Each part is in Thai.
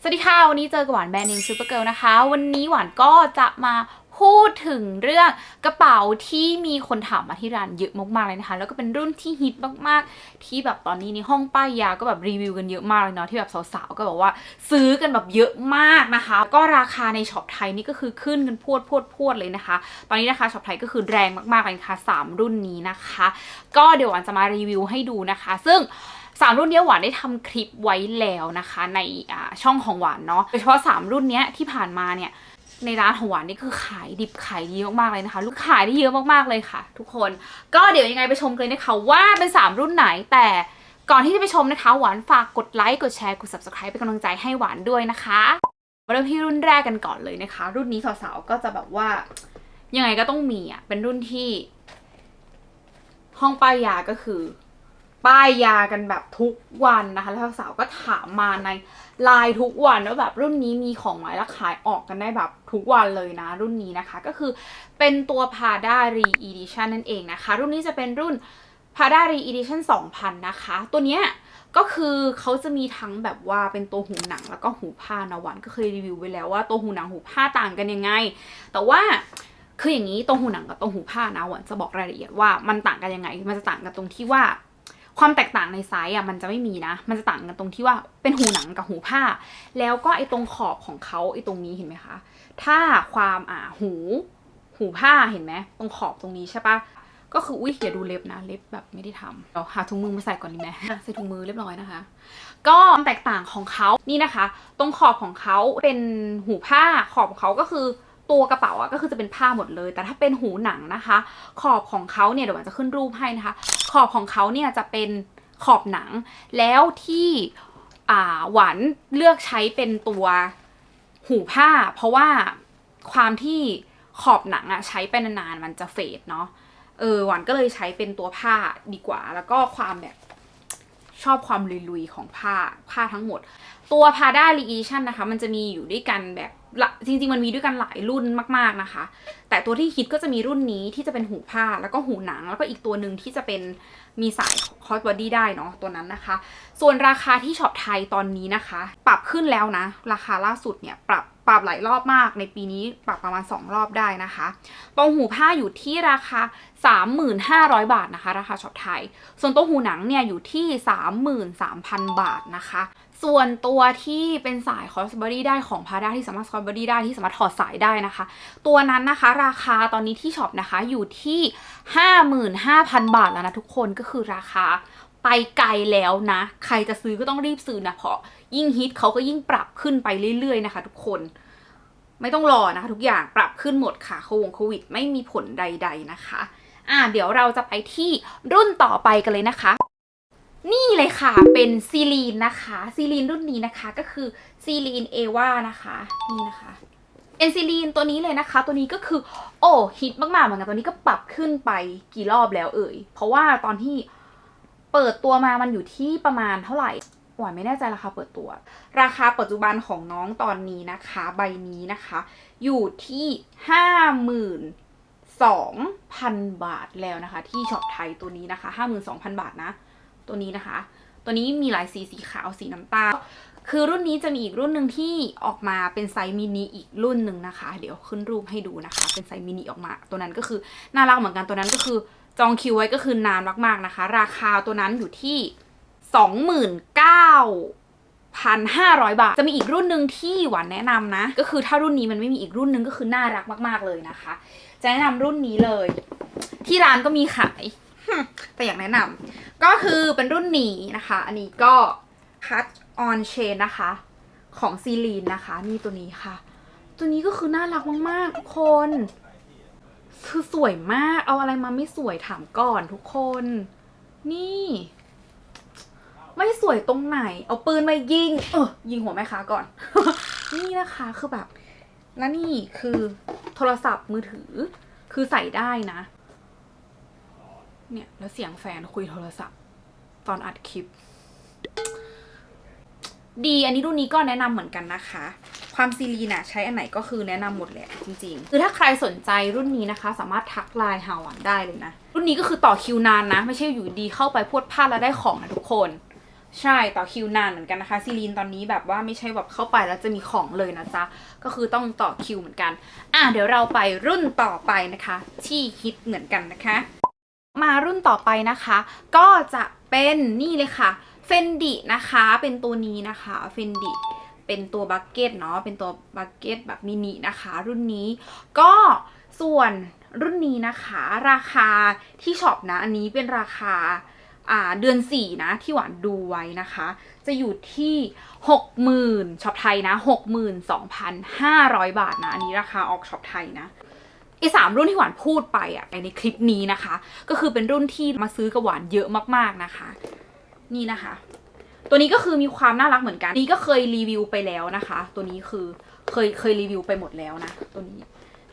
สวัสดีค่ะ วันนี้เจอกับหวานแบรนด์เนมซูเปอร์เกิลนะคะ วันนี้หวานก็จะมาพูดถึงเรื่องกระเป๋าที่มีคนถามมาที่ร้านเยอะมากๆเลยนะคะ แล้วก็เป็นรุ่นที่ฮิตมากๆ ที่แบบตอนนี้ในห้องป้ายยาก็แบบรีวิวกันเยอะมากเลยเนาะที่แบบสาวๆก็แบบว่าซื้อกันแบบเยอะมากนะคะ ก็ราคาในช็อปไทยนี่ก็คือขึ้นกันพวดพวดพวดเลยนะคะ ตอนนี้นะคะช็อปไทยก็คือแรงมากๆเลยนะคะสามรุ่นนี้นะคะ ก็เดี๋ยวหวานจะมารีวิวให้ดูนะคะ ซึ่ง สามรุ่นเนี้ยหวานได้ทำคลิปไว้แล้วนะคะ ในช่องของหวานเนาะโดยเฉพาะสามรุ่นเนี้ยที่ผ่านมาเนี่ยในร้านของหวานนี่คือขายดิบขายดีมากๆเลยนะคะ ลูกขายได้เยอะมากๆเลยค่ะ ทุกคนก็เดี๋ยวยังไงไปชมกันเลยนะคะว่าเป็นสามรุ่นไหนแต่ก่อนที่จะไปชมนะคะ หวานฝากกดไลค์กดแชร์กด subscribe เป็นกำลังใจให้หวานด้วยนะคะมาเริ่มที่รุ่นแรกกันก่อนเลยนะคะ รุ่นนี้สาวๆก็จะแบบว่ายังไงก็ต้องมีอะเป็นรุ่นที่ ห้องป้ายยาก็คือ ป้ายยากันแบบทุกวันนะคะแล้วสาวก็ถามมาในไลน์ทุกวันว่าแบบรุ่นนี้มีของไหมแล้วขายออกกันได้แบบทุกวันเลยนะ รุ่นนี้นะคะก็คือเป็นตัว Prada Re Edition นั่นเองนะคะ รุ่นนี้จะเป็นรุ่น Prada Re Edition 2000 นะคะ ตัวเนี้ยก็คือเขาจะมีทั้งแบบว่าเป็นตัวหูหนังแล้วก็หูผ้านะหวันก็เคยรีวิวไว้แล้วว่าตัวหูหนังหูผ้าต่างกันยังไง แต่ว่าคืออย่างนี้ตรงหูหนังกับตรงหูผ้านะหวันจะบอกรายละเอียดว่ามันต่างกันยังไง มันจะต่างกันตรงที่ว่า ความแตกต่างในไซส์อะมันจะไม่มีนะ มันจะต่างกันตรงที่ว่าเป็นหูหนังกับหูผ้า แล้วก็ไอ้ตรงขอบของเขาไอ้ตรงนี้เห็นไหมคะ ถ้าความอ่าหู หูผ้าเห็นไหมตรงขอบตรงนี้ใช่ปะก็คืออุ้ยอย่าดูเล็บนะเล็บแบบไม่ได้ทำเดี๋ยวหาถุงมือมาใส่ก่อนดีไหมใส่ถุงมือเรียบร้อยนะคะ ก็ความแตกต่างของเขานี่นะคะ ตรงขอบของเขาเป็นหูผ้าขอบของเขาก็คือ ตัวกระเป๋าอะก็คือจะเป็นผ้าหมดเลย แต่ถ้าเป็นหูหนังนะคะ ขอบของเขาเนี่ยเดี๋ยวหวานจะขึ้นรูปให้นะคะ ขอบของเขาเนี่ยจะเป็นขอบหนัง แล้วที่หวานเลือกใช้เป็นตัวหูผ้า เพราะว่าความที่ขอบหนังอะใช้ไปนานๆมันจะเฟดเนาะเออหวานก็เลยใช้เป็นตัวผ้าดีกว่า แล้วก็ความแบบชอบความลุยๆของผ้าผ้าทั้งหมด ตัว Prada r e e d i t i o n นะคะ มันจะมีอยู่ด้วยกันแบบ จริงๆมันมีด้วยกันหลายรุ่นมากๆนะคะ แต่ตัวที่ฮิตก็จะมีรุ่นนี้ที่จะเป็นหูผ้าแล้วก็หูหนัง แล้วก็อีกตัวหนึ่งที่จะเป็นมีสายคอสบอดี้ได้เนาะตัวนั้นนะคะ ส่วนราคาที่ช็อปไทยตอนนี้นะคะ ปรับขึ้นแล้วนะ ราคาล่าสุดเนี่ยปรับปรับหลายรอบมากในปีนี้ปรับประมาณ 2 รอบได้นะคะตรงหูผ้าอยู่ที่ราคา 3,500 บาทนะคะ ราคาช็อปไทย ส่วนตัวหูหนังเนี่ยอยู่ที่ 33,000 บาทนะคะ ส่วนตัวที่เป็นสายคอสบอดี้ได้ของพาด้าที่สามารถคอสบอดี้ได้ที่สามารถถอดสายได้นะคะ ตัวนั้นนะคะราคาตอนนี้ที่ช็อปนะคะอยู่ที่ 55,000 บาทแล้วนะทุกคนก็คือราคาไปไกลแล้วนะ ใครจะซื้อก็ต้องรีบซื้อนะเพราะยิ่งฮิตเขาก็ยิ่งปรับขึ้นไปเรื่อยๆนะคะ ทุกคนไม่ต้องรอนะคะทุกอย่างปรับขึ้นหมดค่ะโควงโควิด ไม่มีผลใด ๆนะคะ อ่าเดี๋ยวเราจะไปที่รุ่นต่อไปกันเลยนะคะ นี่เลยค่ะ เป็นซีลีนนะคะ ซีลีนรุ่นนี้นะคะก็คือซีลีนเอวานะคะ นี่นะคะเป็นซีลีนตัวนี้เลยนะคะ ตัวนี้ก็คือ โอ้ฮิตมากๆเหมือนกันตัวนี้ก็ปรับขึ้นไปกี่รอบแล้วเอ่ย เพราะว่าตอนที่เปิดตัวมามันอยู่ที่ประมาณเท่าไหร่หวานไม่แน่ใจราคาเปิดตัว ราคาปัจจุบันของน้องตอนนี้นะคะ ใบนี้นะคะ อยู่ที่ห้าหมื่นสองพันบาทแล้วนะคะ ที่ช็อปไทยตัวนี้นะคะห้าหมื่นสองพันบาทนะ ตัวนี้นะคะ ตัวนี้มีหลายสีสีขาวสีน้ำตาลคือรุ่นนี้จะมีอีกรุ่นหนึ่งที่ออกมาเป็นไซส์มินิอีกรุ่นหนึ่งนะคะ เดี๋ยวขึ้นรูปให้ดูนะคะ เป็นไซส์มินิออกมา ตัวนั้นก็คือน่ารักเหมือนกันตัวนั้นก็คือจองคิวไว้ก็คือนานมากๆนะคะ ราคาตัวนั้นอยู่ที่สองหมื่นเก้าพันห้าร้อยบาท จะมีอีกรุ่นหนึ่งที่หวานแนะนำนะ ก็คือถ้ารุ่นนี้มันไม่มีอีกรุ่นหนึ่งก็คือน่ารักมากๆเลยนะคะ จะแนะนำรุ่นนี้เลย ที่ร้านก็มีขาย แต่อยากแนะนำก็คือเป็นรุ่นนี้นะคะ อันนี้ก็ Cut on Chain นะคะ ของซีลีนนะคะ นี่ตัวนี้ค่ะ ตัวนี้ก็คือน่ารักมากๆทุกคนคือสวยมาก เอาอะไรมาไม่สวยถามก่อนทุกคน นี่ ไม่สวยตรงไหน เอาปืนมายิง เออยิงหัวแม่ค้าก่อน นี่นะคะคือแบบ แล้วนี่คือโทรศัพท์มือถือ คือใส่ได้นะ เนี่ยแล้วเสียงแฟนคุยโทรศัพท์ ตอนอัดคลิป ดีอันนี้รุ่นนี้ก็แนะนำเหมือนกันนะคะ ความซีรีน่ะใช้อันไหนก็คือแนะนำหมดแหละจริงๆ คือถ้าใครสนใจรุ่นนี้นะคะ สามารถทักไลน์หาหวานได้เลยนะ รุ่นนี้ก็คือต่อคิวนานนะ ไม่ใช่อยู่ดีเข้าไปพวดพลาดแล้วได้ของนะทุกคน ใช่ต่อคิวนานเหมือนกันนะคะซีรีนตอนนี้แบบว่าไม่ใช่แบบเข้าไปแล้วจะมีของเลยนะจ๊ะ ก็คือต้องต่อคิวเหมือนกัน อะเดี๋ยวเราไปรุ่นต่อไปนะคะ ที่ฮิตเหมือนกันนะคะ มารุ่นต่อไปนะคะ ก็จะเป็นนี่เลยค่ะเฟนดินะคะเป็นตัวนี้นะคะเฟนดิเป็นตัวบักเก็ตเนาะเป็นตัวบักเก็ตแบบมินินะคะ รุ่นนี้ก็ส่วนรุ่นนี้นะคะ ราคาที่ช็อปนะอันนี้เป็นราคาอ่าเดือน 4 นะที่หวานดูไว้นะคะ จะอยู่ที่ 60,000ช็อปไทยนะ 62,500 บาทนะ อันนี้ราคาออกช็อปไทยนะ ไอ้สามรุ่นที่หวานพูดไปอะในคลิปนี้นะคะ ก็คือเป็นรุ่นที่มาซื้อกับหวานเยอะมากๆนะคะ นี่นะคะ ตัวนี้ก็คือมีความน่ารักเหมือนกัน นี่ก็เคยรีวิวไปแล้วนะคะ ตัวนี้คือเคยเคยรีวิวไปหมดแล้วนะ ตัวนี้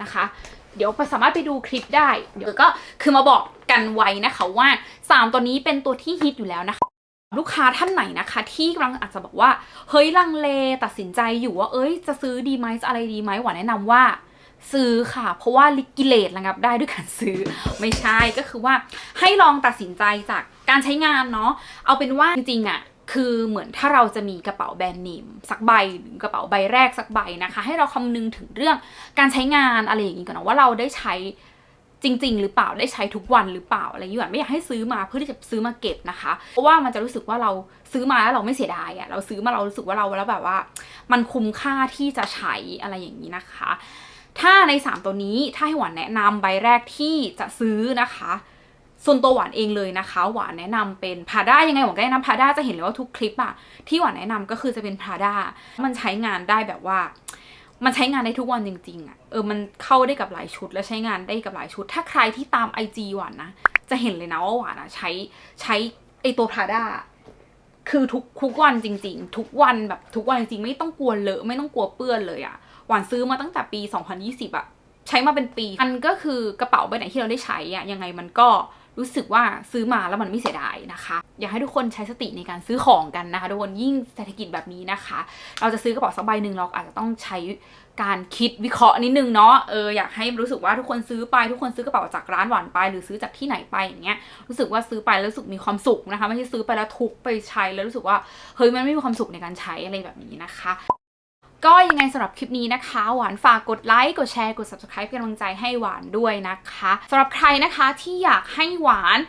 นะคะ เดี๋ยวสามารถไปดูคลิปได้ เดี๋ยวก็คือมาบอกกันไว้นะคะว่า 3 ตัวนี้เป็นตัวที่ฮิตอยู่แล้วนะคะลูกค้าท่านไหนนะคะ ที่กำลังอาจจะบอกว่า เฮ้ยลังเลตัดสินใจอยู่ว่า เอ้ย จะซื้อดีไหมจะอะไรดีไหมหวานแนะนำว่า ซื้อค่ะ เพราะว่าลิกิเลตระงับได้ด้วยการซื้อไม่ใช่ก็คือว่าให้ลองตัดสินใจจากการใช้งานเนาะเอาเป็นว่าจริงๆอะคือเหมือนถ้าเราจะมีกระเป๋าแบรนด์เนมสักใบหรือกระเป๋าใบแรกสักใบนะคะ ให้เราคำนึงถึงเรื่องการใช้งานอะไรอย่างนี้ก่อนนะว่าเราได้ใช้จริง ๆ หรือเปล่าได้ใช้ทุกวันหรือเปล่าอะไรอย่างนี้ไม่อยากให้ซื้อมาเพื่อที่จะซื้อมาเก็บนะคะ เพราะว่ามันจะรู้สึกว่าเราซื้อมาแล้วเราไม่เสียดายอะเราซื้อมาเรารู้สึกว่าเราแล้วแบบว่า มันคุ้มค่าที่จะใช้อะไรอย่างนี้นะคะ ถ้าใน 3 ตัวนี้ถ้าให้หวานแนะนำใบแรกที่จะซื้อนะคะ ส่วนตัวหวานเองเลยนะคะ หวานแนะนำเป็นพาด้ายังไงหวานก็แนะนำพาด้าจะเห็นเลยว่าทุกคลิปอะที่หวานแนะนำก็คือจะเป็นพาด้ามันใช้งานได้แบบว่ามันใช้งานได้ทุกวันจริงๆอะเออ มันเข้าได้กับหลายชุดและใช้งานได้กับหลายชุด ถ้าใครที่ตาม IG หวานนะ จะเห็นเลยนะว่าหวานอะใช้ใช้ไอตัวพาด้า คือทุกทุกวันจริง ๆ ทุกวันแบบทุกวันจริงๆไม่ต้องกลัวเลอะไม่ต้องกลัวเปื้อนเลยอะหวานซื้อมาตั้งแต่ปี 2020อะใช้มาเป็นปีมันก็คือกระเป๋าใบไหนที่เราได้ใช้อะยังไงมันก็ รู้สึกว่าซื้อมาแล้วมันไม่เสียดายนะคะ อยากให้ทุกคนใช้สติในการซื้อของกันนะคะทุกคนยิ่งเศรษฐกิจแบบนี้นะคะ เราจะซื้อกระเป๋าสักใบหนึ่งเราอาจจะต้องใช้การคิดวิเคราะห์นิดนึงเนาะเอออยากให้รู้สึกว่าทุกคนซื้อไปทุกคนซื้อกระเป๋าจากร้านหวานไป หรือซื้อจากที่ไหนไปอย่างเงี้ยรู้สึกว่าซื้อไปแล้วรู้สึกมีความสุขนะคะไม่ใช่ซื้อไปแล้วทุกไปใช้แล้วรู้สึกว่าเฮ้ยมันไม่มีความสุขในการใช้อะไรแบบนี้นะคะ ก็ยังไงสำหรับคลิปนี้นะคะ หวานฝากกดไลค์ กดแชร์ กด subscribe เป็นกำลังใจให้หวานด้วยนะคะสำหรับใครนะคะที่อยากให้หวาน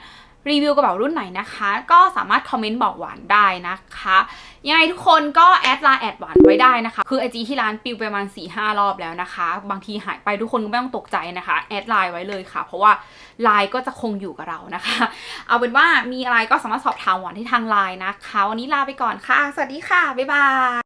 รีวิวกระเป๋ารุ่นไหนนะคะ ก็สามารถคอมเมนต์บอกหวานได้นะคะยังไงทุกคนก็แอดไลน์แอดหวานไว้ได้นะคะ คือไอจีที่ร้านปิวไปประมาณ4ี่ห้ารอบแล้วนะคะ บางทีหายไปทุกคนก็ไม่ต้องตกใจนะคะแอดไลน์ไว้เลยค่ะ เพราะว่าไลน์ก็จะคงอยู่กับเรานะคะ เอาเป็นว่ามีอะไรก็สามารถสอบถามหวานที่ทางไลน์นะคะ วันนี้ลาไปก่อนค่ะ สวัสดีค่ะบ๊ายบาย